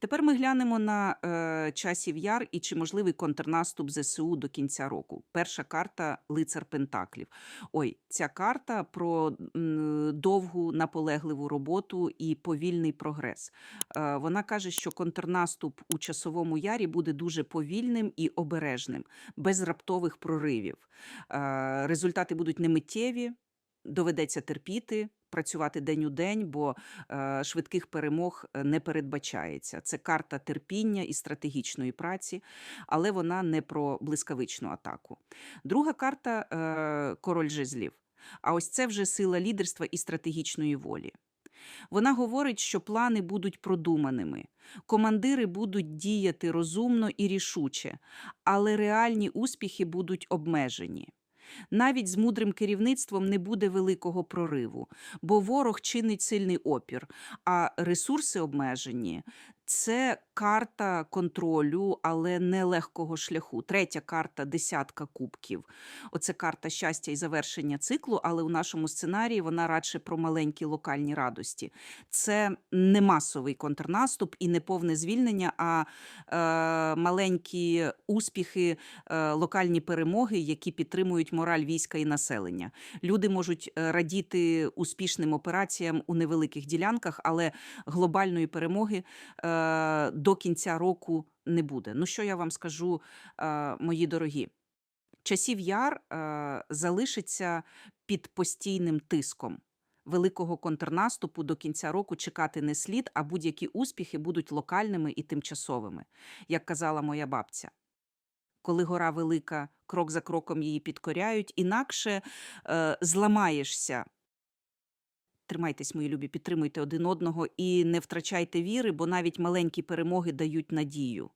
Тепер ми глянемо на е, часів яр і чи можливий контрнаступ ЗСУ до кінця року. Перша карта Лицар Пентаклів. Ой, ця карта про довгу наполегливу роботу і повільний прогрес. Е, вона каже, що контрнаступ у часовому ярі буде дуже повільним і обережним, без раптових проривів. Е, результати будуть немиттєві, доведеться терпіти. Працювати день у день, бо е, швидких перемог е, не передбачається. Це карта терпіння і стратегічної праці, але вона не про блискавичну атаку. Друга карта е, король жезлів. А ось це вже сила лідерства і стратегічної волі. Вона говорить, що плани будуть продуманими, командири будуть діяти розумно і рішуче, але реальні успіхи будуть обмежені. Навіть з мудрим керівництвом не буде великого прориву, бо ворог чинить сильний опір, а ресурси обмежені. Це карта контролю, але не легкого шляху. Третя карта десятка кубків. Оце карта щастя і завершення циклу, але у нашому сценарії вона радше про маленькі локальні радості. Це не масовий контрнаступ і не повне звільнення, а е, маленькі успіхи, е, локальні перемоги, які підтримують мораль війська і населення. Люди можуть е, радіти успішним операціям у невеликих ділянках, але глобальної перемоги е, до кінця року не буде. Ну що я вам скажу, е, мої дорогі? Часів яр е, залишиться під постійним тиском. Великого контрнаступу до кінця року чекати не слід, а будь-які успіхи будуть локальними і тимчасовими, як казала моя бабця. Коли гора велика, крок за кроком її підкоряють, інакше е, зламаєшся. Тримайтесь, мої любі, підтримуйте один одного і не втрачайте віри, бо навіть маленькі перемоги дають надію.